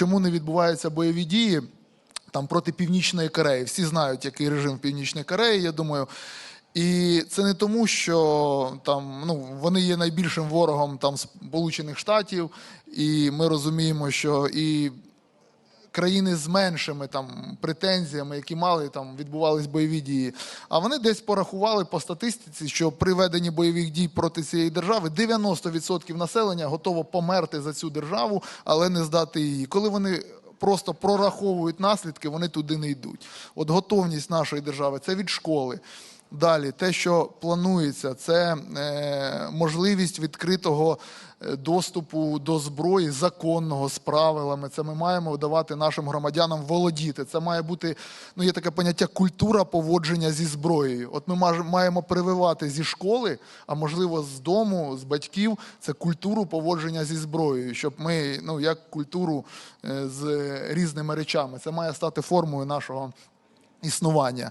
чому не відбуваються бойові дії там проти Північної Кореї. Всі знають, який режим в Північній Кореї, я думаю. І це не тому, що там ну вони є найбільшим ворогом там Сполучених Штатів, і ми розуміємо, що і країни з меншими там претензіями, які мали там відбувались бойові дії. А вони десь порахували по статистиці, що при веденні бойових дій проти цієї держави 90% населення готово померти за цю державу, але не здати її. Коли вони просто прораховують наслідки, вони туди не йдуть. От готовність нашої держави це від школи. Далі, те, що планується, це е, можливість відкритого е, доступу до зброї законного з правилами. Це ми маємо давати нашим громадянам володіти. Це має бути ну є таке поняття культура поводження зі зброєю. От ми маємо прививати зі школи, а можливо з дому, з батьків, це культуру поводження зі зброєю, щоб ми ну як культуру е, з різними речами. Це має стати формою нашого існування.